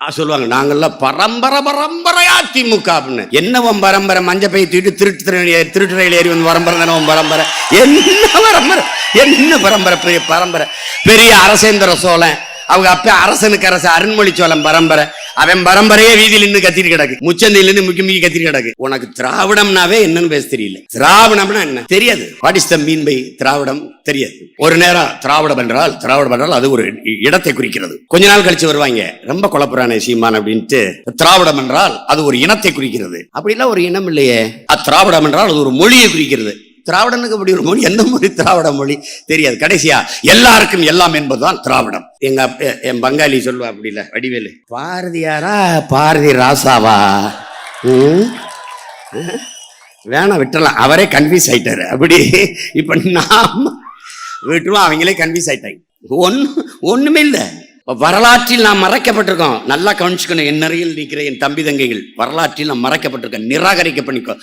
ஆ, சொல்லுவாங்க. நாங்கெல்லாம் பரம்பரை பரம்பரையா திமுக அப்படின்னு என்ன உன் பரம்பரை? மஞ்ச பை தூக்கிட்டு திருட்டு திருட்டு ரயில் ஏறி வந்து பரம்பரை தானே உன் பரம்பரை? என்ன பரம்பரை? என்ன பரம்பரை? பெரிய பரம்பரை. பெரிய அரசேந்திர சோழன் அவங்க அப்ப அரசனுக்கு அரசு அருண்மொழி சோழம் பரம்பரை. அவன் பரம்பரையே வீதியில நின்று கத்திட்டு கிடக்கு. முச்சந்தையில இருந்து முக்கி முக்கி கத்திட்டு கிடக்கு. உனக்கு திராவிடம்னாவே என்னன்னு பேச தெரியல. திராவிடம்னா என்ன? தெரியாது. What is the mean by Dravidam? தெரியாது. ஒரு நேரம் திராவிடம் என்றால் திராவிடம் என்றால் அது ஒரு இ- இடத்தை குறிக்கிறது. கொஞ்ச நாள் கழிச்சு வருவாங்க. ரொம்ப குழப்புறானே சீமான் அப்படின்ட்டு. திராவிடம் என்றால் அது ஒரு இனத்தை குறிக்கிறது. அப்படிலாம் ஒரு இனம் இல்லையே. அத்திராவிடம் என்றால் அது ஒரு மொழியை குறிக்கிறது. திராவிடனுக்கு அப்படி ஒரு மொழி எந்த மொழி திராவிட மொழி தெரியாது. கடைசியா எல்லாருக்கும் எல்லாம் என்பதுதான் திராவிடம். எங்க என் பங்காளி சொல்லுவா அப்படி இல்லை வடிவேலு. பாரதியாரா பாரதி ராசாவா? வேணாம் விட்டலாம் அவரே கன்ஃபியூஸ் ஆயிட்டாரு. அப்படி இப்ப நாம் விட்டுருவோம். அவங்களே கன்ஃபியூஸ் ஆயிட்டாங்க. ஒன்னு ஒண்ணுமே இல்லை. வரலாற்றில் நாம் மறைக்கப்பட்டிருக்கோம். நல்லா கவனிச்சுக்கணும். என் நிறையில் நிற்கிற என் தம்பி தங்கைகள் வரலாற்றில் நாம் மறைக்கப்பட்டிருக்கோம். நிராகரிக்கப்பட்டிருக்கோம்.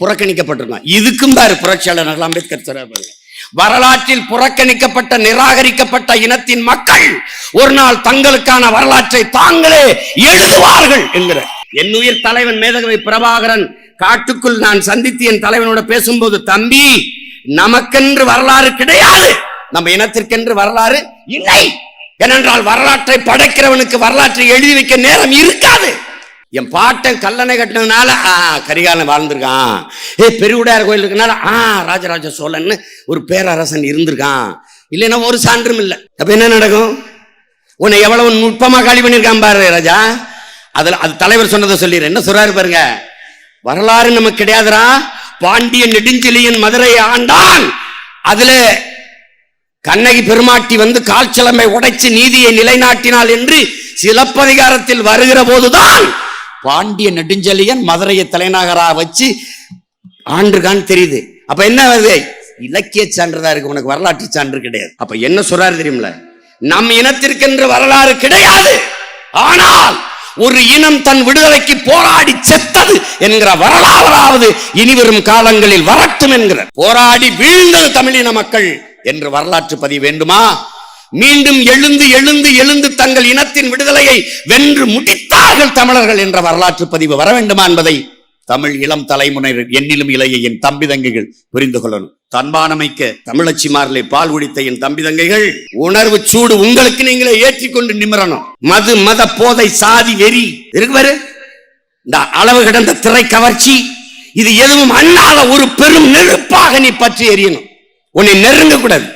புறக்கணிக்கப்பட்டிருக்கோம். இதுக்கும் பாரு புரட்சியாளர் அம்பேத்கர் சொல்றாரு வரலாற்றில் புறக்கணிக்கப்பட்ட நிராகரிக்கப்பட்ட இனத்தின் மக்கள் ஒரு நாள் தங்களுக்கான வரலாற்றை தாங்களே எழுதுவார்கள் என்கிற. என் உயிர் தலைவன் மேதகவை பிரபாகரன் காட்டுக்குள் நான் சந்தித்து என் தலைவனோட பேசும்போது தம்பி நமக்கென்று வரலாறு கிடையாது. நம்ம இனத்திற்கென்று வரலாறு இல்லை. ஏனென்றால் வரலாற்றை படைக்கிறவனுக்கு வரலாற்றை எழுதி வைக்க நேரம் இருக்காது. என் பாட்டன் கல்லணை கட்டினதுனால ஆ கரிகாலன் வாழ்ந்திருக்கான். ஏ பெருவுடையார் கோயில் இருக்கனால ஆ ராஜராஜ சோழன்னு ஒரு பேரரசன் இருந்திருக்கான். இல்லைன்னா ஒரு சான்றும் இல்லை. அப்ப என்ன நடக்கும்? உன்னை எவ்வளவு நுட்பமா காலி பண்ணியிருக்கான் பாரு ராஜா. அதில் அது தலைவர் சொன்னதை சொல்லிடுறேன் என்ன சொல்றாரு பாருங்க. வரலாறு நமக்கு கிடையாதுடா. பாண்டிய நெடுஞ்செழியன் மதுரையை ஆண்டான். அதுல கண்ணகி பெருமாட்டி வந்து கால்ச்சலமை உடைச்சு நீதியை நிலைநாட்டினாள் என்று சிலப்பதிகாரத்தில் வருகிற போதுதான் பாண்டிய நெடுஞ்செழியன் மதுரையை தலைநகரா வச்சு ஆண்டுகான் தெரியுது. அப்ப என்ன வருது? இலக்கிய சான்றுதான் இருக்கு. உனக்கு வரலாற்று சான்று கிடையாது. அப்ப என்ன சொல்றாரு தெரியுமில நம் இனத்திற்கென்று வரலாறு கிடையாது. ஆனால் ஒரு இனம் தன் விடுதலைக்கு போராடி செத்தது என்கிற வரலாறாவது இனிவரும் காலங்களில் வரட்டும் என்கிற போராடி வீழ்ந்தது தமிழின மக்கள். என்று வரலாற்று பதிவு வேண்டுமா? மீண்டும் எழுந்து எழுந்து எழுந்து தங்கள் இனத்தின் விடுதலையை வென்று முடித்தார்கள் தமிழர்கள் என்ற வரலாற்று பதிவு வர வேண்டுமா என்பதை தமிழ் இளம் தலைமுறையினர் என்னிலும் இளைய என் தம்பி தங்கைகள் புரிந்து கொள்ளணும். தன்மானமைக்க தமிழச்சிமாரிலே பால் குடித்த என் தம்பி தங்கைகள் உணர்வு சூடு உங்களுக்கு நீங்களே ஏற்றிக்கொண்டு நிமிரணும். மது மத போதை சாதி வெறி இருக்கு இந்த அளவு கிடந்த திரை கவர்ச்சி இது எதுவும் அண்ணாத ஒரு பெரும் நெருப்பாக நீ பற்றி எறியணும். உன்னை நெருங்க கூடாது